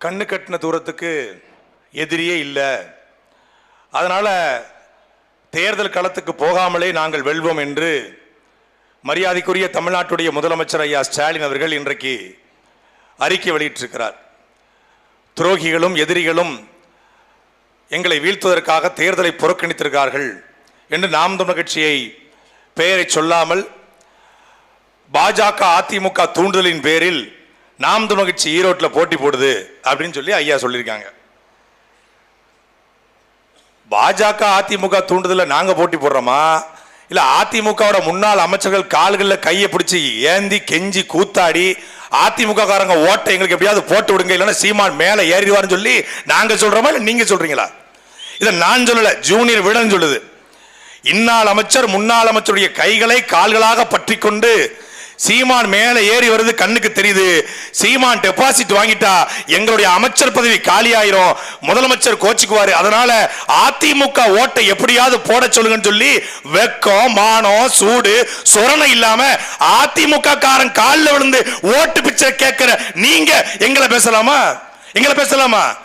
கண்ணு கட்டின தூரத்துக்கு எதிரியே இல்லை. அதனால் தேர்தல் களத்துக்கு போகாமலே நாங்கள் வெல்வோம் என்று மரியாதைக்குரிய தமிழ்நாட்டுடைய முதலமைச்சர் ஐயா ஸ்டாலின் அவர்கள் இன்றைக்கு அறிக்கை வெளியிட்டிருக்கிறார். துரோகிகளும் எதிரிகளும் எங்களை வீழ்த்துவதற்காக தேர்தலை புறக்கணித்திருக்கிறார்கள் என்று நாம் தமிழ் கட்சியை பெயரை சொல்லாமல் பாஜக அதிமுக தூண்டுதலின் பேரில் நாம் தமிழர் ஈரோட்டில் போட்டி போடுது அப்படின்னு சொல்லி ஐயா சொல்லியிருக்காங்க. பாஜக அதிமுக தூண்டுதலில் நாங்கள் போட்டி போடுறோமா? இல்லை அதிமுகவோட முன்னாள் அமைச்சர்கள் கால்களில் கையை பிடிச்சி ஏந்தி கெஞ்சி கூத்தாடி அதிமுக காரங்க ஓட்டை எங்களுக்கு எப்படியாவது போட்டு விடுங்க இல்லைன்னா சீமான் மேலே ஏறிடுவார்னு சொல்லி நாங்கள் சொல்கிறோமா இல்லை நீங்கள் சொல்கிறீங்களா இதை நான் சொல்லலை ஜூனியர் விடன்னு சொல்லுது. இந்நாள் அமைச்சர் முன்னாள் அமைச்சருடைய கைகளை கால்களாக பற்றி கொண்டு சீமான் மேல ஏறி வருது கண்ணுக்கு தெரியுது. சீமான் டெபாசிட் வாங்கிட்டா எங்களுடைய அமைச்சர் பதவி காலியாயிரும். முதலமைச்சர் கோச்சுக்குவாரு. அதனால அதிமுக ஓட்டை எப்படியாவது போட சொல்லுங்கன்னு சொல்லி வெக்கம் மானம் சூடு சொரணை இல்லாம அதிமுக காரன் காலில் விழுந்து ஓட்டு பிச்சை கேட்கிற நீங்க எங்களை பேசலாமா? எங்களை பேசலாமா?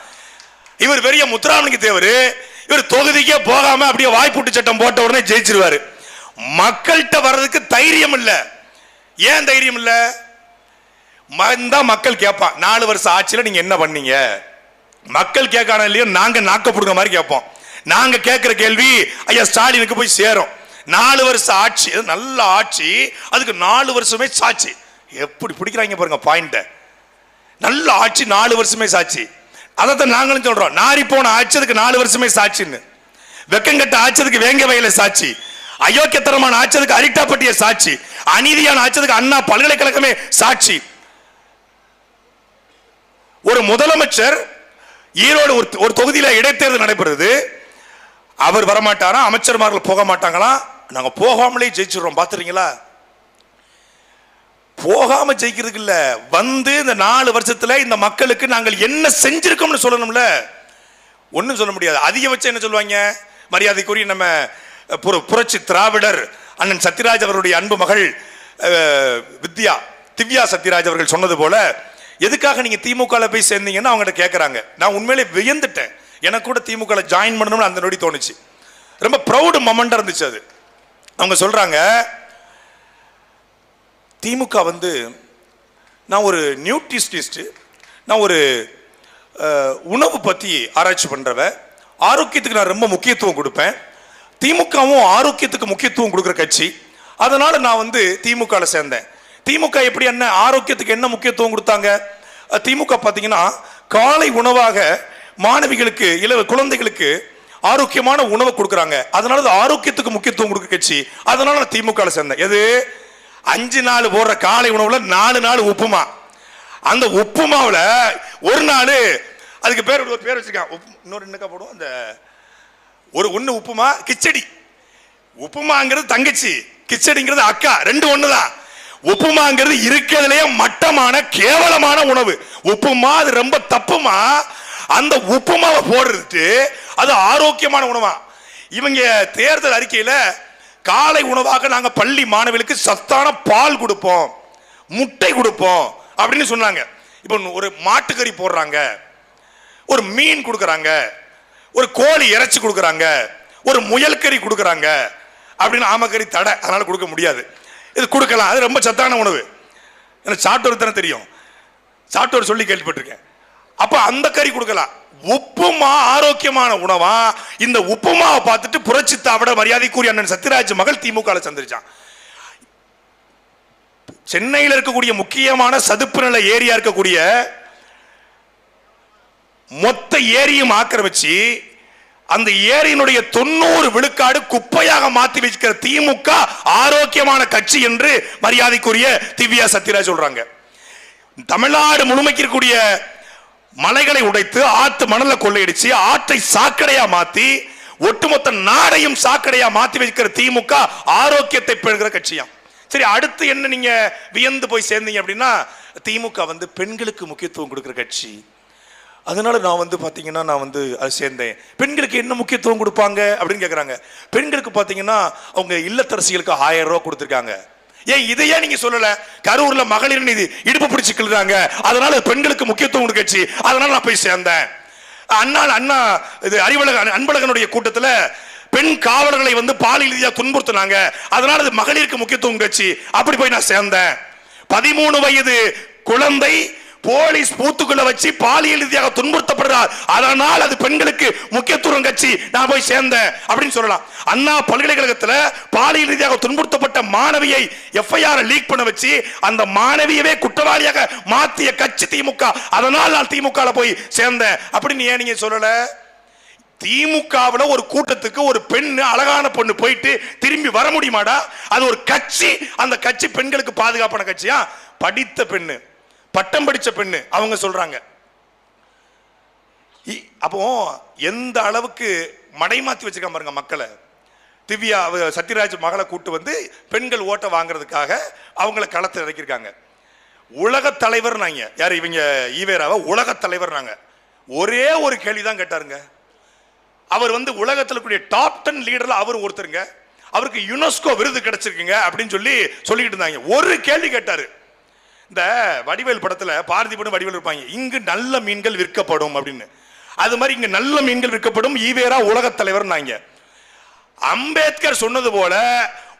இவர் பெரிய முத்துராமனுக்கு தேவர். இவர் தொகுதிக்கே போகாம அப்படியே வாய்ப்புட்டு சட்டம் போட்ட உடனே ஜெயிச்சிருவாரு. மக்கள்கிட்ட வர்றதுக்கு தைரியம் இல்லை. ஏன் தைரியம் இல்ல? வந்தா மக்கள் கேட்பான் நாலு வருஷம் ஆட்சியில் நீங்க என்ன பண்ணீங்க? மக்கள் கேட்கான இல்லையோ? நாங்க நாக்க பிடுங்க மாதிரி கேட்போம் நாங்க கேட்கிற கேள்வி ஐயா ஸ்டாலினுக்கு போய் சேரும். நாலு வருஷம் ஆட்சி நல்ல ஆட்சி. அதுக்கு நாலு வருஷமே சாட்சி. எப்படி பிடிக்கிறாங்க பாருங்க பாயிண்ட நல்ல ஆட்சி நாலு வருஷமே சாட்சி. அதைத்தான் நாங்களும் சொல்றோம். நாரி போன ஆட்சி அதுக்கு நாலு வருஷமே சாட்சின்னு. வெக்கங்கட்ட ஆட்சியதுக்கு வேங்க வயல சாட்சி. அயோக்கியத்தனமான ஆட்சியதுக்கு அரிட்டாப்பட்டிய சாட்சி. அநீதியான ஆச்சதுக்கு அண்ணா பல்கலைக்கழகமே சாட்சி. ஒரு முதலமைச்சர் ஈரோடு ஒரு ஒரு தொகுதியில இடைத்தேர்தல் நடைபெறுது. அவர் வரமாட்டாரா? அமைச்சர்மார்கள் போக மாட்டாங்களா? நாங்க போகாமலே ஜெயிச்சிடுறோம். பாத்துறீங்களா? போகாம ஜெயிக்கிறதுக்கு இல்ல. வந்து இந்த நாலு வருஷத்துல இந்த மக்களுக்கு நாங்கள் என்ன செஞ்சிருக்கோம்னு சொல்லணும்ல. ஒன்றும் சொல்ல முடியாது. அதிகபட்சம் என்ன சொல்லுவாங்க? மரியாதைக்குரிய நம்ம புரட்சி திராவிடர் அண்ணன் சத்யராஜ் அவருடைய அன்பு மகள் வித்யா திவ்யா சத்யராஜ் அவர்கள் சொன்னது போல எதுக்காக நீங்கள் திமுகவில் போய் சேர்ந்தீங்கன்னு அவங்ககிட்ட கேட்குறாங்க நான் உண்மையிலே வியந்துட்டேன். எனக்கு கூட திமுகவில் ஜாயின் பண்ணணும்னு அந்த நொடி தோணுச்சு. ரொம்ப ப்ரௌடு மொமெண்டாக இருந்துச்சு அது. அவங்க சொல்கிறாங்க திமுக வந்து நான் ஒரு நியூட்ரிஸ்டிஸ்ட் நான் ஒரு உணவு பற்றி ஆராய்ச்சி பண்ணுறவ ஆரோக்கியத்துக்கு நான் ரொம்ப முக்கியத்துவம் கொடுப்பேன். திமுகவும் ஆரோக்கியத்துக்கு முக்கியத்துவம் கொடுக்குற கட்சி. அதனால நான் வந்து திமுகவில் சேர்ந்தேன். திமுக எப்படி என்ன ஆரோக்கியத்துக்கு என்ன முக்கியத்துவம் கொடுத்தாங்க? திமுக பார்த்தீங்கன்னா காலை உணவாக மாணவிகளுக்கு இளவ குழந்தைகளுக்கு ஆரோக்கியமான உணவை கொடுக்குறாங்க. அதனால அது ஆரோக்கியத்துக்கு முக்கியத்துவம் கொடுக்குற கட்சி. அதனால நான் திமுகவில் சேர்ந்தேன். எது? அஞ்சு நாள் போடுற காலை உணவுல நாலு நாள் உப்புமா. அந்த உப்புமாவில் ஒரு நாள் அதுக்கு பேர் பேர் வச்சிருக்கான். உப்பு- இன்னொரு என்னக்கா போடுவோம்? அந்த ஒரு ஒன்று உப்புமா கிச்சடி. உப்புமாங்கிறது தங்கச்சி கிச்சடிங்கிறது அக்கா ரெண்டு ஒன்று தான் உப்புமாங்கிறது இருக்கிறதுலயே மட்டமான கேவலமான உணவு. உப்புமா அது ரொம்ப தப்புமா? அந்த உப்புமாவை போடுறதுக்கு அது ஆரோக்கியமான உணவா? இவங்க தேர்தல் அறிக்கையில் காலை உணவாக நாங்கள் பள்ளி மாணவிகளுக்கு சத்தான பால் கொடுப்போம் முட்டை கொடுப்போம் அப்படின்னு சொன்னாங்க. இப்போ ஒரு மாட்டுக்கறி போடுறாங்க ஒரு மீன் கொடுக்குறாங்க ஒரு கோழி இறைச்சி கொடுக்குறாங்க ஒரு முயல் கறி கொடுக்குறாங்க அப்படின்னு ஆமக்கறி தடை அதனால் கொடுக்க முடியாது. இது கொடுக்கலாம் அது ரொம்ப சத்தான உணவு. எனக்கு சாட்டோர் தானே தெரியும். சாட்டோர் சொல்லி கேள்விப்பட்டிருக்கேன். அப்போ அந்த கறி கொடுக்கலாம். உப்புமா ஆரோக்கியமான உணவா? இந்த உப்புமாவை பார்த்துட்டு புரட்சி தாவிட மரியாதைக்குரிய அண்ணன் சத்யராஜ் மகள் திமுக சந்திரிச்சான். சென்னையில் இருக்கக்கூடிய முக்கியமான சதுப்பு நில ஏரியா இருக்கக்கூடிய மொத்த ஏரியும் ஆக்கிரமிச்சு அந்த ஏரியினுடைய தொண்ணூறு விழுக்காடு குப்பையாக மாத்தி வச்சுக்கிற திமுக ஆரோக்கியமான கட்சி என்று மரியாதைக்குரிய திவ்யா சத்யராஜ் சொல்றாங்க. தமிழ்நாடு முழுமைக்கு இருக்கக்கூடிய மலைகளை உடைத்து ஆத்து மணலை கொள்ளையடிச்சு ஆற்றை சாக்கடையா மாத்தி ஒட்டுமொத்த நாடையும் சாக்கடையா மாத்தி வைக்கிற திமுக ஆரோக்கியத்தை பெறுகிற கட்சியாம். சரி அடுத்து என்ன நீங்க வியந்து போய் சேர்ந்தீங்க அப்படின்னா திமுக வந்து பெண்களுக்கு முக்கியத்துவம் கொடுக்கிற கட்சி. அதனால நான் வந்து பார்த்தீங்கன்னா நான் வந்து அது சேர்ந்தேன். பெண்களுக்கு என்ன முக்கியத்துவம் கொடுப்பாங்க அப்படின்னு கேட்குறாங்க பெண்களுக்கு பார்த்தீங்கன்னா அவங்க இல்லத்தரசிகளுக்கு ஆயிரம் ரூபா கொடுத்துருக்காங்க. ஏன் இதையே நீங்க சொல்லல. கரூர்ல மகளிர் நீதி இடுப்பு பிடிச்சு கிள்றாங்க அதனால பெண்களுக்கு முக்கியத்துவம் கொடுக்கச்சு. அதனால நான் போய் சேர்ந்தேன். அண்ணா அண்ணா இது அறிவழக அன்பழகனுடைய கூட்டத்தில் பெண் காவலர்களை வந்து பாலியல் ரீதியாக துன்புறுத்தினாங்க. அதனால அது மகளிருக்கு முக்கியத்துவம் கட்சி அப்படி போய் நான் சேர்ந்தேன். பதிமூணு வயது குழந்தை போலீஸ் பூத்துக்குள்ள வச்சு பாலியல் ரீதியாக துன்புறுத்தப்படுறார். அதனால் அது பெண்களுக்கு முக்கியத்துவம் கட்சி நான் போய் சேர்ந்தேன் அப்படின்னு சொல்லலாம். அண்ணா பல்கலைக்கழகத்தில் பாலியல் ரீதியாக துன்புறுத்தப்பட்ட மாணவியை எஃப்ஐஆர் லீக் பண்ண வச்சு அந்த மாணவியவே குற்றவாளியாக மாத்திய கட்சி திமுக. அதனால் நான் திமுக போய் சேர்ந்தேன். அப்படின்னு ஏன் நீங்க சொல்லல? திமுகவில் ஒரு கூட்டத்துக்கு ஒரு பெண்ணு அழகான பொண்ணு போயிட்டு திரும்பி வர முடியுமாடா? அது ஒரு கட்சி அந்த கட்சி பெண்களுக்கு பாதுகாப்பான கட்சியா? படித்த பெண்ணு. பட்டம் படித்த பெண்ணு அவங்க சொல்கிறாங்க இ- அப்போ எந்த அளவுக்கு மடைமாத்தி வச்சிருக்காங்க பாருங்க மக்களை. திவ்யா சத்யராஜ் மகளை கூட்டு வந்து பெண்கள் ஓட்டை வாங்குறதுக்காக அவங்கள களத்தில் இறக்கியிருக்காங்க. உலக தலைவர் நாங்க யார் இவங்க ஈவேராவை? உலக தலைவர் நாங்க. ஒரே ஒரு கேள்வி தான் கேட்டாருங்க. அவர் வந்து உலகத்தில் இருக்கக்கூடிய டாப் டென் லீடரில் அவர் ஒருத்தருங்க. அவருக்கு யுனெஸ்கோ விருது கிடைச்சிருக்குங்க அப்படின்னு சொல்லி சொல்லிக்கிட்டு இருந்தாங்க. ஒரு கேள்வி கேட்டாரு. இந்த வடிவேல் படத்தில் பாரதி வடிவேல் இருப்பாங்க. இங்கு நல்ல மீன்கள் விற்கப்படும் அப்படின்னு. அது மாதிரி இங்கே நல்ல மீன்கள் விற்கப்படும் ஈவேரா உலகத் தலைவர் நாங்க அம்பேத்கர் சொன்னது போல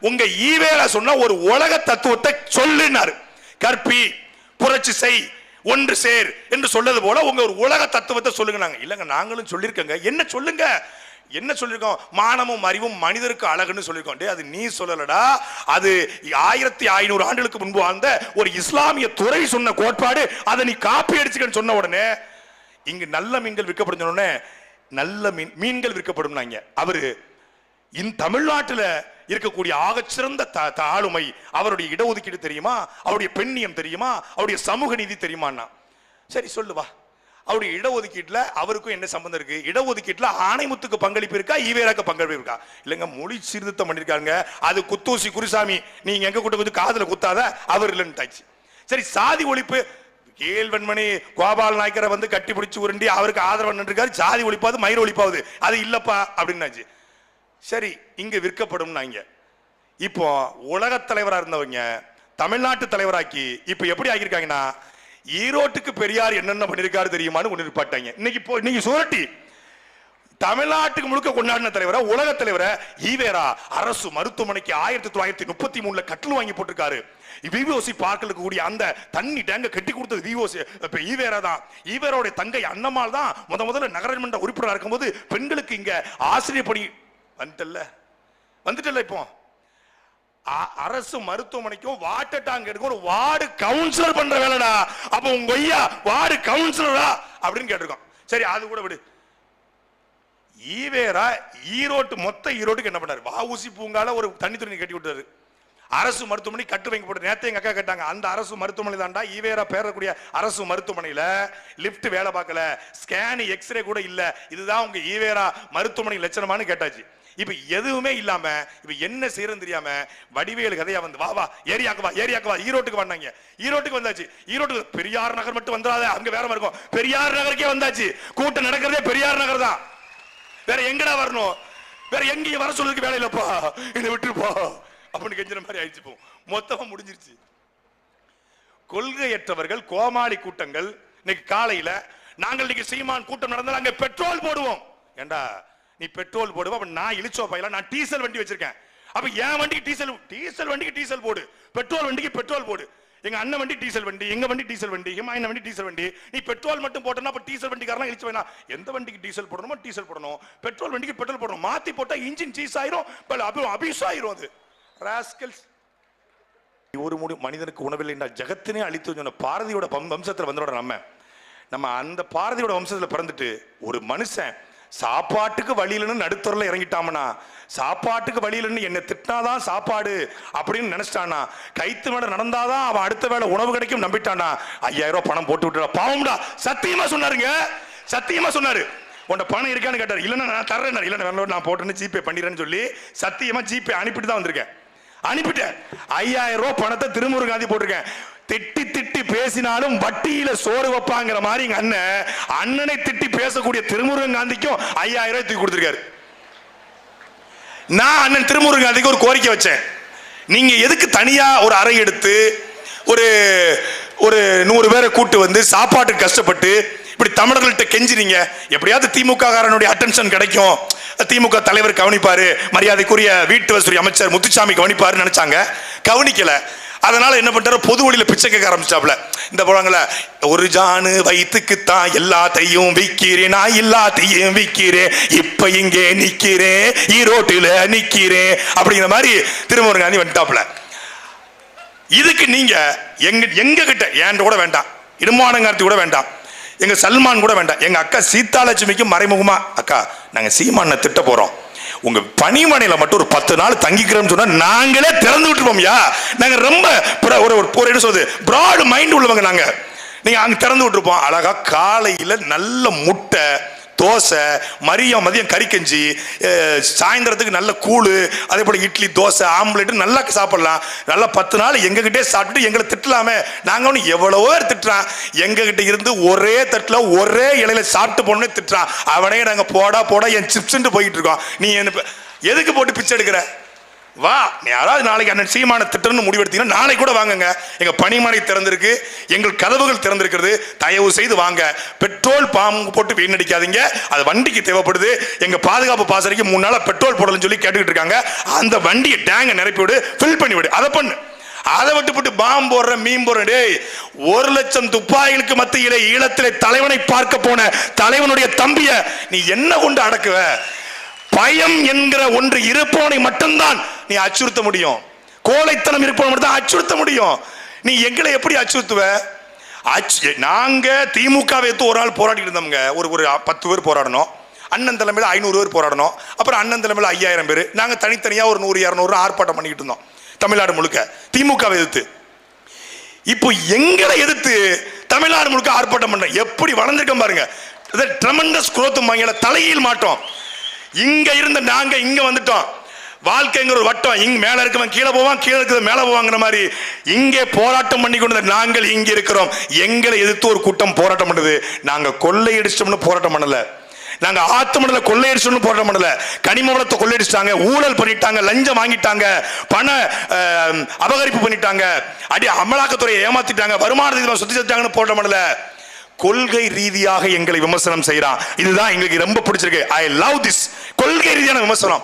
உங்க ஈவேரா சொன்ன ஒரு உலக தத்துவத்தை சொல்லுனாரு கற்பி புரட்சி செய் ஒன்று சேர் என்று சொன்னது போல உங்க ஒரு உலக தத்துவத்தை சொல்லுங்க நாங்க இல்லைங்க நாங்களும் சொல்லியிருக்கோங்க. என்ன சொல்லுங்க? என்ன சொல்லியிருக்கோம்? மானமும் அறிவும் மனிதருக்கு அழகுன்னு சொல்லியிருக்கோம். டே அது நீ சொல்லலடா. அது ஆயிரத்தி ஐநூறு ஆண்டுகளுக்கு முன்பு வாழ்ந்த ஒரு இஸ்லாமிய துறை சொன்ன கோட்பாடு. அதை நீ காப்பி அடிச்சுக்கன்னு சொன்ன உடனே இங்கு நல்ல மீன்கள் விற்கப்படும் உடனே நல்ல மீன் மீன்கள் விற்கப்படும் அவரு இந்த தமிழ்நாட்டில் இருக்கக்கூடிய ஆகச்சிறந்த த த- ஆளுமை அவருடைய இடஒதுக்கீடு தெரியுமா? அவருடைய பெண்ணியம் தெரியுமா? அவருடைய சமூக நீதி தெரியுமான்னா? சரி சொல்லுவா அவருடைய இடஒதுக்கீட்டில் அவருக்கும் என்ன சம்பந்தம் இருக்கு? இடஒதுக்கீட்டில் ஆணைமுத்துக்கு பங்களிப்பு இருக்கா? ஈவேராக்கு பங்களிப்பு இருக்கா? இல்லைங்க மொழி சீர்திருத்தம் பண்ணியிருக்காங்க அது குத்தூசி குருசாமி. நீங்க எங்க கூட்ட கொஞ்சம் காதில் குத்தாத அவர் இல்லைன்னு சரி சாதி ஒழிப்பு. கேள்வன்மணி கோபால் நாயக்கரை வந்து கட்டி பிடிச்சி உருண்டி அவருக்கு ஆதரவு நின்றுருக்காரு சாதி ஒழிப்பாவது மயிர் ஒழிப்பாவது. அது இல்லப்பா அப்படின்னாச்சு. சரி இங்க விற்கப்படும் இப்போ உலக தலைவராக இருந்தவங்க தமிழ்நாட்டு தலைவராக்கி இப்போ எப்படி ஆகியிருக்காங்கன்னா ஈரோட்டுக்கு பெரியார் என்னென்ன பண்ணிருக்காரு தெரியுமான்னு ஒன்று நிப்பாட்டாங்க இன்னைக்கு இப்போ இன்னைக்கு சுரட்டி. தமிழ்நாட்டுக்கு முழுக்க கொண்டாடின தலைவரா உலக தலைவரை ஈவேரா அரசு மருத்துவமனைக்கு ஆயிரத்தி தொள்ளாயிரத்தி முப்பத்தி மூணுல கட்டில் வாங்கி போட்டிருக்காரு. விவோசி பார்க்கலுக்கு கூடிய அந்த தண்ணி டேங்க கட்டி கொடுத்தது விவோசி இப்ப ஈவேரா தான். ஈவேராவுடைய தங்கை அண்ணம்மாள் தான் முத முதல்ல நகரமன்ற உறுப்பினராக இருக்கும்போது பெண்களுக்கு இங்க ஆசிரியர் பணி வந்துட்டல்ல? வந்துட்டல்ல இப்போ? அரசு மருத்துவமனைக்கும் வாட்டர் டேங்க் எடுக்கும் ஒரு வார்டு கவுன்சிலர் பண்ற வேலைடா. அப்ப உங்க ஐயா வார்டு கவுன்சிலரா அப்படின்னு கேட்டிருக்கோம் சரி அது கூட விடு. ஈவேரா ஈரோட்டு மொத்த ஈரோட்டுக்கு என்ன பண்ணாரு? வாவுசி பூங்கால ஒரு தண்ணி துணி கட்டி விட்டாரு. அரசு மருத்துவமனை கட்டு வைக்க போட்டு நேத்தே எங்க அக்கா கேட்டாங்க அந்த அரசு மருத்துவமனை தாண்டா ஈவேரா பேரக்கூடிய அரசு மருத்துவமனையில லிப்ட் வேலை பார்க்கல. ஸ்கேனு எக்ஸ்ரே கூட இல்ல. இதுதான் உங்க ஈவேரா மருத்துவமனை லட்சணமானு கேட்டாச்சு. இப்போ எதுவுமே இல்லாம இப்போ என்ன செய்யறதுன்னு தெரியாம வடிவேலு கதையா வந்து வா வா ஏரியாக்கு வா ஏரியாக்கு வா ஈரோட்டுக்கு வந்தாங்க. ஈரோட்டுக்கு வந்தாச்சு. ஈரோட்டுக்கு பெரியார் நகர் மட்டும் வந்துடாத அங்க வேற மாதிரி இருக்கும். பெரியார் நகருக்கே வந்தாச்சு. கூட்டம் நடக்கிறதே பெரியார் நகர் தான். வேற எங்கடா வரணும்? வேற எங்கேயும் வர சொல்றதுக்கு வேலை இல்லப்பா. இதை விட்டுருப்பா. அப்படின்னு கெஞ்சிற மாதிரி ஆயிடுச்சு போ மொத்தமா முடிஞ்சிருச்சு. கொள்கையற்றவர்கள் கோமாளி கூட்டங்கள் இன்னைக்கு காலையில நாங்கள் இன்னைக்கு சீமான் கூட்டம் நடந்தால் அங்க பெட்ரோல் போடுவோம். ஏண்டா நீ பெட்ரோல் போடுவ அப்ப நான் இழிச்சோ பையல நான் டீசல் வண்டி வச்சிருக்கேன். அப்ப என் வண்டிக்கு டீசல் டீசல் வண்டிக்கு டீசல் போடு. பெட்ரோல் வண்டிக்கு பெட்ரோல் போடு. எங்க அண்ணன் வண்டி டீசல் வண்டி எங்க வண்டி டீசல் வண்டி எங்க வண்டி டீசல் வண்டி. நீ பெட்ரோல் மட்டும் போட்டனா அப்ப டீசல் வண்டிக்காரனா இழிச்சு வேணா எந்த வண்டிக்கு டீசல் போடணுமோ டீசல் போடணும். பெட்ரோல் வண்டிக்கு பெட்ரோல் போடணும். மாத்தி போட்டா இன்ஜின் சீஸ் ஆயிரும் அபி அபியூஸ் ஆயிரும் அது. ராஸ்கல்ஸ் ஒரு மூடி மனிதனுக்கு உணவில்லை என்றால் ஜெகத்தினே அழித்து சொன்ன பாரதியோட வம்சத்தில் வம்சத்துல நம்ம. நம்ம அந்த பாரதியோட வம்சத்தில் பிறந்துட்டு ஒரு மனுஷன் சாப்பாட்டுக்கு வழியிலன்னு நடுத்தரில் இறங்கிட்டாமனா? சாப்பாட்டுக்கு வழியிலன்னு என்னை திட்டினாதான் சாப்பாடு அப்படின்னு நினைச்சிட்டானா? கைத்து மேல நடந்தாதான் அவன் அடுத்த வேளை உணவு கிடைக்கும் நம்பிட்டானா? ஐயாயிரம் ரூபாய் பணம் போட்டு விட்டுறா பாவம்டா. சத்தியமா சொன்னாருங்க. சத்தியமா சொன்னாரு. உன்ட பணம் இருக்கான்னு கேட்டார். இல்லைன்னா நான் தர்றேன் இல்லை நான் போட்டேன்னு ஜிபே பண்ணிடுறேன்னு சொல்லி சத்தியமா ஜிபே அனுப்பிட்டு தான் வந்திருக்கேன். அனுப்பிட்டேன். ஐயாயிரம் ரூபாய் பணத்தை திருமுருகாந்தி போட்டிருக்கேன். திட்டி திட்டி பேசினாலும் வட்டியில சோறு வைப்பாங்கிற மாதிரி எங்க அண்ணன் அண்ணனை திட்டி பேசக்கூடிய திருமுருகன் காந்திக்கும் ஐயாயிரம் ரூபாய் தூக்கி கொடுத்துருக்காரு. நான் அண்ணன் திருமுருகன் காந்திக்கு ஒரு கோரிக்கை வச்சேன். நீங்க எதுக்கு தனியா ஒரு அறை எடுத்து ஒரு ஒரு நூறு பேரை கூட்டு வந்து சாப்பாட்டுக்கு கஷ்டப்பட்டு இப்படி தமிழர்கள்ட்ட கெஞ்சுறீங்க எப்படியாவது திமுக காரனுடைய அட்டென்ஷன் கிடைக்கும். திமுக தலைவர் கவனிப்பாரு. மரியாதைக்குரிய வீட்டு வசதி அமைச்சர் முத்துசாமி கவனிப்பாருன்னு நினைச்சாங்க. கவனிக்கல. அதனால என்ன பண்றாரு பொது வழியில பிச்சை கேட்க ஆரம்பிச்சாப்ல இந்த போறாங்கள ஒரு ஜானு வயிற்றுக்குத்தான் எல்லாத்தையும் விற்கிறேன் நான் எல்லாத்தையும் விற்கிறேன் இப்ப இங்கே நிக்கிறேன். ஈரோட்டில நிக்கிறேன். அப்படிங்கிற மாதிரி திருமுருகன் காந்தி வந்துட்டாப்ல இதுக்கு நீங்க எங்க எங்க கிட்ட ஏன் கூட வேண்டாம். இடுமானங்கார்த்தி கூட வேண்டாம். எங்க சல்மான் கூட வேண்டாம். எங்க அக்கா சீதாலட்சுமிக்கு மறைமுகமா அக்கா நாங்க சீமான திட்ட போறோம். உங்க பனிமனையில மட்டும் ஒரு பத்து நாள் தங்கிக்கிறோம்னு சொன்னா நாங்களே திறந்து விட்டுருப்போம்யா நாங்க ரொம்ப ஒரு ஒரு ஒரு என்ன சொல்றது? பிராட் மைண்ட் உள்ளவங்க நாங்க. நீங்க அங்க திறந்து விட்டுருப்போம். அழகா காலையில நல்ல முட்டை தோசை மதியம் மதியம் கறிக்கஞ்சி அஹ், சாயந்தரத்துக்கு நல்ல கூழு அதே போல் இட்லி தோசை ஆம்லேட்டு நல்லா சாப்பிடலாம். நல்லா பத்து நாள் எங்ககிட்டே சாப்பிட்டுட்டு எங்களை திட்டலாமே. நாங்கள் ஒன்று எவ்வளவோ திட்டுறான். எங்ககிட்ட இருந்து ஒரே தட்டில் ஒரே இலையில சாப்பிட்டு போனே திட்டுறான். அவனே நாங்கள் போடா போடா என் சிப்ஸ்ன்ட்டு போயிட்டு இருக்கோம். நீ என்ன எதுக்கு போட்டு பிச்சை எடுக்கிற? வா நீ யாராவது நாளைக்கு அண்ணன் சீமான திட்டம்னு முடிவெடுத்தீங்கன்னா நாளை கூட வாங்குங்க. எங்கள் பணிமனை திறந்திருக்கு எங்கள் கதவுகள் திறந்திருக்கிறது தயவு செய்து வாங்க. பெட்ரோல் பாம்பு போட்டு வீணடிக்காதீங்க அது வண்டிக்கு தேவைப்படுது. எங்கள் பாதுகாப்பு பாசறைக்கு மூணு நாளாக பெட்ரோல் போடலன்னு சொல்லி கேட்டுக்கிட்டு இருக்காங்க. அந்த வண்டியை டேங்கை நிரப்பி விடு ஃபில் பண்ணி விடு. அதை பண்ணு. அதை விட்டு விட்டு பாம்பு போடுற மீன் போடுற டேய் ஒரு லட்சம் துப்பாக்கிகளுக்கு மத்தியிலே ஈழத்திலே தலைவனை பார்க்க போன தலைவனுடைய தம்பிய நீ என்ன கொண்டு அடக்குவ? பயம் என்கிற ஒன்று இருப்பவனை மட்டும்தான் நீ அச்சுறுத்த முடியும். கோழைத்தனம் இருப்பவனை மட்டும்தான் அச்சுறுத்த முடியும். நீ எங்களை எப்படி அச்சுறுத்துவ? அச்சு நாங்க திமுக வைத்து ஒரு ஆள் போராடிட்டு இருந்தோம்ங்க. ஒரு ஒரு பத்து பேர் போராடணும். அண்ணன் தலைமையில் ஐநூறு பேர் போராடணும். அப்புறம் அண்ணன் தலைமையில் ஐயாயிரம் பேர். நாங்கள் தனித்தனியாக ஒரு நூறு இரநூறு ஆர்ப்பாட்டம் பண்ணிக்கிட்டு இருந்தோம். தமிழ்நாடு முழுக்க. திமுக எதிர்த்து. இப்போ எங்களை எதிர்த்து தமிழ்நாடு முழுக்க ஆர்ப்பாட்டம் பண்ணுறேன் எப்படி வளர்ந்துருக்கோம் பாருங்க. ட்ரமண்டஸ் குரோத்தும் வாங்கல தலையில் மாட்டோம். இங்க இருந்த நாங்க இங்க வந்துட்டோம். வாழ்க்கைங்கிற ஒரு வட்டம். இங்க மேல இருக்கவன் கீழே போவான் கீழே இருக்கிறது மேல போவாங்கிற மாதிரி இங்கே போராட்டம் பண்ணி கொண்டு நாங்கள் இங்க இருக்கிறோம். எங்களை எதிர்த்து ஒரு கூட்டம் போராட்டம் பண்ணுது. நாங்க கொள்ளையடிச்சிட்டோம்னு போராட்டம் பண்ணல. நாங்க ஆத்து மணல கொள்ளையடிச்சோம்னு போராட்டம் பண்ணல. கனிம வளத்தை கொள்ளையடிச்சிட்டாங்க ஊழல் பண்ணிட்டாங்க லஞ்சம் வாங்கிட்டாங்க பண அபகரிப்பு பண்ணிட்டாங்க. அடி அமலாக்கத்துறையை ஏமாத்திட்டாங்க வருமானத்தை சுத்தி செத்தாங்கன்னு போராட்டம் பண்ணல. கொள்கை ரீதியாக எங்களை விமர்சனம் செய்யறான் இதுதான் எங்களுக்கு ரொம்ப பிடிச்சிருக்கு. ஐ லவ் திஸ் கொள்கை ரீதியான விமர்சனம்.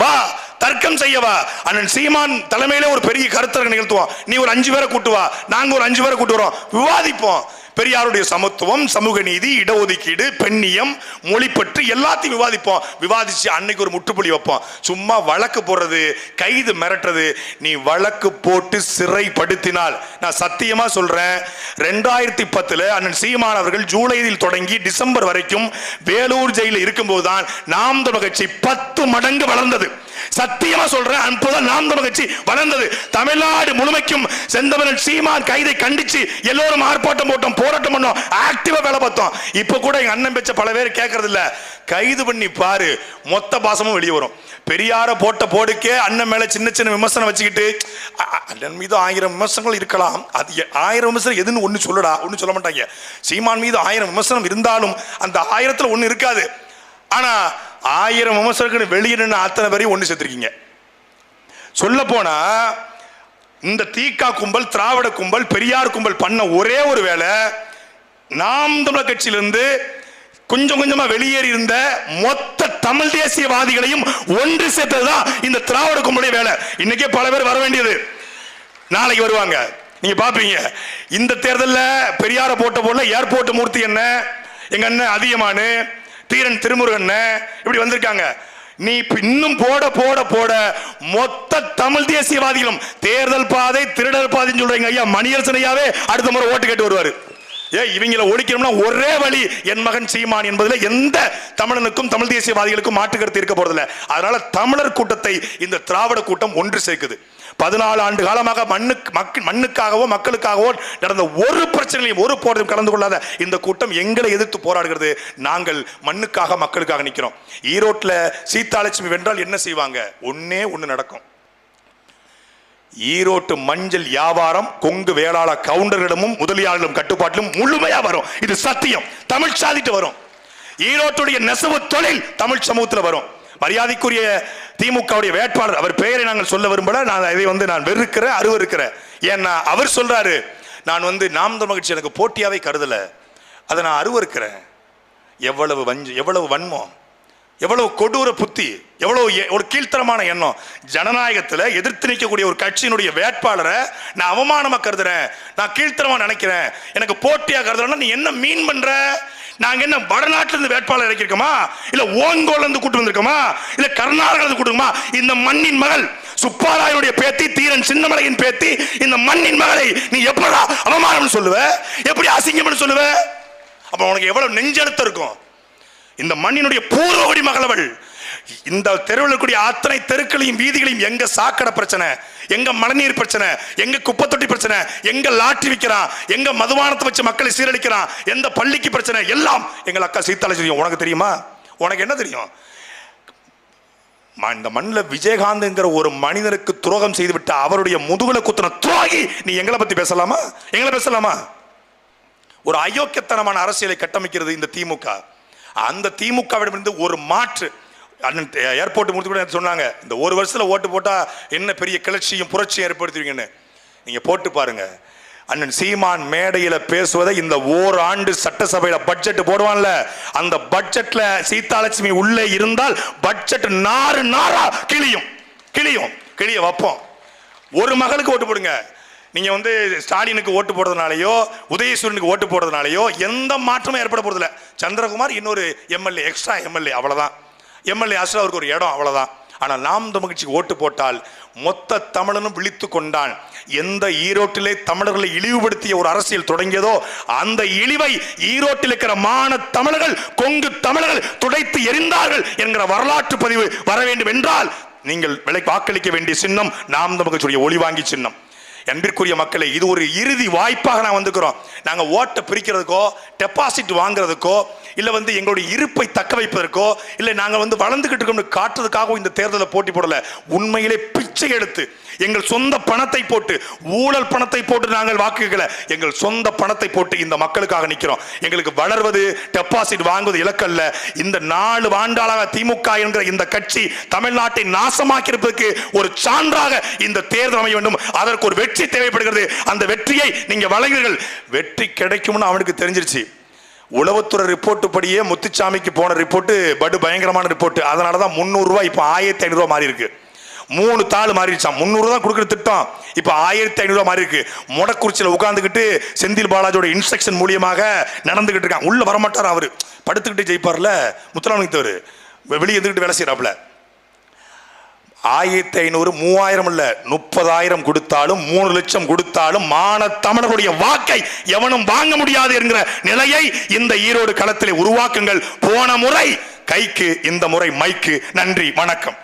வா தர்க்கம் செய்ய வா. அண்ணன் சீமான் தலைமையில ஒரு பெரிய கருத்தரங்க நிகழ்த்துவோம் நீ ஒரு அஞ்சு பேரை கூட்டு வா. நாங்க ஒரு அஞ்சு பேரை கூட்டு வரோம். விவாதிப்போம். பெரியாருடைய சமத்துவம் சமூக நீதி இடஒதுக்கீடு பெண்ணியம் மொழி பற்றி எல்லாத்தையும் விவாதிப்போம். விவாதிச்சு அன்னைக்கு ஒரு முற்றுப்புள்ளி வைப்போம். சும்மா வழக்கு போடுறது கைது மிரட்டுறது நீ வழக்கு போட்டு சிறைப்படுத்தினால். நான் சத்தியமா சொல்றேன் ரெண்டாயிரத்தி பத்துல அண்ணன் சீமான் அவர்கள் ஜூலையில் தொடங்கி டிசம்பர் வரைக்கும் வேலூர் ஜெயிலில் இருக்கும்போது தான் நாம் தமிழ் கட்சி பத்து மடங்கு வளர்ந்தது. சத்தியமா சொல்றேன் அப்போதான் நாம் தமிழ் கட்சி வளர்ந்தது. தமிழ்நாடு முழுமைக்கும் செந்தமிழன் சீமான் கைதை கண்டிச்சு எல்லோரும் ஆர்ப்பாட்டம் போட்டோம் போராட்டம் பண்ணோம் ஆக்டிவா வேலை பார்த்தோம். இப்ப கூட எங்க அண்ணன் பேச்ச பல பேர் கேட்கறது இல்ல கைது பண்ணி பாரு மொத்த பாசமும் வெளியே வரும். பெரியார போட்ட போடுக்கே அண்ணன் மேல சின்ன சின்ன விமர்சனம் வச்சுக்கிட்டு அண்ணன் மீது ஆயிரம் விமர்சனங்கள் இருக்கலாம். அது ஆயிரம் விமர்சனம் எதுன்னு ஒன்று சொல்லடா ஒன்றும் சொல்ல மாட்டாங்க. சீமான் மீது ஆயிரம் விமர்சனம் இருந்தாலும் அந்த ஆயிரத்துல ஒன்று இருக்காது. ஆனா ஆயிரம் விமர்சனங்கள் வெளியே நின்று அத்தனை பேரையும் ஒண்ணு சேர்த்துருக்கீங்க. சொல்ல போனா இந்த தீக்கா கும்பல் திராவிட கும்பல் பெரியார் கும்பல் பண்ண ஒரே ஒரு வேலை நாம் தமிழர் கட்சியிலிருந்து கொஞ்சம் கொஞ்சமா வெளியேறி இருந்த மொத்த தமிழ் தேசியவாதிகளையும் ஒன்று சேர்த்ததுதான் இந்த திராவிட கும்பலுடைய வேலை. இன்னைக்கே பல பேர் வர வேண்டியது. நாளைக்கு வருவாங்க. நீங்க பாப்பீங்க. இந்த தேர்தலில் பெரியார போட்ட போல ஏர்போர்ட் மூர்த்தி என்ன? எங்க அண்ணன் அதிகமானு தீரன் திருமுருகன் இப்படி வந்திருக்காங்க. நீ இன்னும் போட போட போட மொத்த தமிழ் தேசியவாதிகளும் தேர்தல் பாதை திருடர் பாதைன்னு சொல்றீங்க ஐயா. மணியரசன் ஐயாவே அடுத்த முறை ஓட்டு கேட்டு வருவாரு. ஏ இவங்கள ஒழிக்கணும்னா ஒரே வழி என் மகன் சீமான் என்பதில் எந்த தமிழனுக்கும் தமிழ் தேசியவாதிகளுக்கும் மாற்று கருத்து இருக்க போறதில்ல. அதனால தமிழர் கூட்டத்தை இந்த திராவிட கூட்டம் ஒன்று சேர்க்குது. பதினாலு ஆண்டு காலமாக மண்ணுக்கு மக்கள் மண்ணுக்காகவோ மக்களுக்காகவோ நடந்த ஒரு பிரச்சனையும் ஒரு போராட்டம் கலந்து கொள்ளாத இந்த கூட்டம் எங்களை எதிர்த்து போராடுகிறது. நாங்கள் மண்ணுக்காக மக்களுக்காக நிற்கிறோம் ஈரோட்ல சீதாலட்சுமி வென்றால் என்ன செய்வாங்க? ஒன்னே ஒண்ணு நடக்கும். ஈரோட்டு மஞ்சள் வியாபாரம் கொங்கு வேளாள கவுண்டர்களிடமும் முதலியாளர்களும் கட்டுப்பாட்டிலும் முழுமையா வரும். இது சத்தியம். தமிழ் சாதிட்டு வரும். ஈரோட்டுடைய நெசவு தொழில் தமிழ் சமூகத்தில் வரும். மரியாதைக்குரிய திமுகவுடைய வேட்பாளர் அவர் பெயரை நாங்கள் சொல்ல விரும்பல. நான் இதை வந்து நான் வெறுக்கிறேன் அருவருக்கிறேன் ஏன்னா அவர் சொல்றாரு நான் வந்து நாம் தமிழ் மகிழ்ச்சி எனக்கு போட்டியாவே கருதல. அதை நான் அருவருக்கிறேன் எவ்வளவு வஞ்ச எவ்வளவு வன்மம் எவ்வளவு கொடூர புத்தி எவ்வளவு எ- ஒரு கீழ்த்தரமான எண்ணம். ஜனநாயகத்தில் எதிர்த்து நிற்கக்கூடிய ஒரு கட்சியினுடைய வேட்பாளரை நான் அவமானமாக கருதுறேன். நான் கீழ்த்தரமாக நினைக்கிறேன். எனக்கு போட்டியாக கருதுறேன்னா நீ என்ன மீன் பண்ணுற நாங்க என்ன வடநாட்டுல இருந்து வேட்பாளர் இறக்கிருக்கோமா இல்ல ஓங்கோல இருந்து கூட்டு வந்திருக்கோமா? இல்ல கர்நாடகால இருந்து இந்த மண்ணின் மகள் சுப்பாராயனுடைய பேத்தி தீரன் சின்னமலையின் பேத்தி இந்த மண்ணின் மகளை நீ எப்படா அவமானம் சொல்லுவ? எப்படி அசிங்கம்னு சொல்லுவ? அப்ப உனக்கு எவ்வளவு நெஞ்செழுத்தம் இருக்கும்? இந்த மண்ணினுடைய பூர்வகுடி மகளவள் இந்த தெருவில் கூடிய அத்தனை தெருக்களையும் வீதிகளையும் எங்க சாக்கடை பிரச்சனை எங்க மழைநீர் பிரச்சனை எங்க குப்பத்தொட்டி பிரச்சனை எங்க லாட்டி விற்கிறான் எங்க மதுபானத்தை வச்சு மக்களை சீரழிக்கிறான் எந்த பள்ளிக்கு பிரச்சனை எல்லாம் எங்கள் அக்கா சீத்தாலை தெரியும் உனக்கு தெரியுமா? உனக்கு என்ன தெரியும்? இந்த மண்ணில் விஜயகாந்த்ங்கிற ஒரு மனிதனுக்கு துரோகம் செய்துவிட்டு அவருடைய முதுகுல குத்துன துரோகி நீ எங்களை பத்தி பேசலாமா? எங்களை பேசலாமா? ஒரு அயோக்கியத்தனமான அரசியலை கட்டமைக்கிறது இந்த திமுக. அந்த திமுகவிடமிருந்து ஒரு மாற்று அண்ணன் ஏர்போர்ட் முடித்து கூட சொன்னாங்க இந்த ஒரு வருஷத்தில் ஓட்டு போட்டால் என்ன பெரிய கிளர்ச்சியும் புரட்சியும் ஏற்படுத்துவீங்கன்னு. நீங்கள் போட்டு பாருங்க. அண்ணன் சீமான் மேடையில் பேசுவதை இந்த ஓராண்டு சட்டசபையில் பட்ஜெட் போடுவான்ல அந்த பட்ஜெட்டில் சீதாலட்சுமி உள்ளே இருந்தால் பட்ஜெட் நாறு நாரா கிளியும் கிளியும் கிளிய வைப்போம். ஒரு மகளுக்கு ஓட்டு போடுங்க. நீங்கள் வந்து ஸ்டாலினுக்கு ஓட்டு போடுறதுனாலையோ உதயசூரனுக்கு ஓட்டு போடுறதுனாலையோ எந்த மாற்றமும் ஏற்பட போகிறதில்ல சந்திரகுமார் இன்னொரு எம்எல்ஏ எக்ஸ்ட்ரா எம்எல்ஏ அவ்வளோதான் எம்எல்ஏ ஆசிரியர் அவருக்கு ஒரு இடம் அவ்வளோதான் ஆனால் நாம் தமிழ்ச்சிக்கு ஓட்டு போட்டால் மொத்த தமிழனும் விழித்து கொண்டான். எந்த ஈரோட்டிலே தமிழர்களை இழிவுபடுத்திய ஒரு அரசியல் தொடங்கியதோ அந்த இழிவை ஈரோட்டில் இருக்கிற மான தமிழர்கள் கொங்கு தமிழர்கள் துடைத்து எரிந்தார்கள் என்கிற வரலாற்று பதிவு வர வேண்டும் என்றால் நீங்கள் விலை வாக்களிக்க வேண்டிய சின்னம் நாம் தமிழ்ச்சியுடைய ஒளி வாங்கி சின்னம். அன்பிற்குரிய மக்களே இது ஒரு இறுதி வாய்ப்பாக நான் வந்துக்கிறோம். நாங்கள் ஓட்டை பிரிக்கிறதுக்கோ டெபாசிட் வாங்குறதுக்கோ இல்லை வந்து எங்களுடைய இருப்பை தக்க வைப்பதற்கோ இல்லை நாங்கள் வந்து வளர்ந்துக்கிட்டு இருக்கோம்னு காட்டுறதுக்காகவும் இந்த தேர்தலை போட்டி போடல. உண்மையிலே பிச்சை எடுத்து எங்கள் சொந்த பணத்தை போட்டு ஊழல் பணத்தை போட்டு நாங்கள் வாக்குகளை எங்கள் சொந்த பணத்தை போட்டு இந்த மக்களுக்காக நிற்கிறோம். எங்களுக்கு வளர்வது டெபாசிட் வாங்குவது இலக்கல்ல. இந்த நாலு ஆண்டாளாக திமுக என்கிற இந்த கட்சி தமிழ்நாட்டை நாசமாக்கி இருப்பதற்கு ஒரு சான்றாக இந்த தேர்தல் அமைய வேண்டும். அதற்கு ஒரு வெற்றி தேவைப்படுகிறது. அந்த வெற்றியை நீங்க வழங்குங்கள் வெற்றி கிடைக்கும்னு அவனுக்கு தெரிஞ்சிருச்சு. உளவுத்துறை ரிப்போர்ட் படியே முத்துச்சாமிக்கு போன ரிப்போர்ட்டு படு பயங்கரமான ரிப்போர்ட் அதனால தான் முந்நூறுரூவா இப்போ ஆயிரத்தி ஐநூறுரூவா மாறி இருக்குது மூணு தாள் மாறிடுச்சான் முந்நூறு தான் கொடுக்குற திட்டம். இப்போ ஆயிரத்தி ஐநூறுவா மாறி இருக்கு. முடக்குறிச்சியில் உட்காந்துக்கிட்டு செந்தில் பாலாஜியோட இன்ஸ்ட்ரக்ஷன் மூலியமாக நடந்துகிட்டு இருக்கான் உள்ள வரமாட்டார் அவர்? படுத்துக்கிட்டு ஜெயிப்பார்ல? முத்துராமலிங்க தவிர. வெளியே இருந்துக்கிட்டு வேலை செய்கிறாப்புல ஆயிரத்தி ஐநூறு மூவாயிரம் இல்ல முப்பதாயிரம் கொடுத்தாலும் மூணு லட்சம் கொடுத்தாலும் மான தமிழர்களுடைய வாக்கை எவனும் வாங்க முடியாது என்கிற நிலையை இந்த ஈரோடு களத்திலே உருவாக்குங்கள். போன முறை கைக்கு இந்த முறை மைக்கு நன்றி வணக்கம்.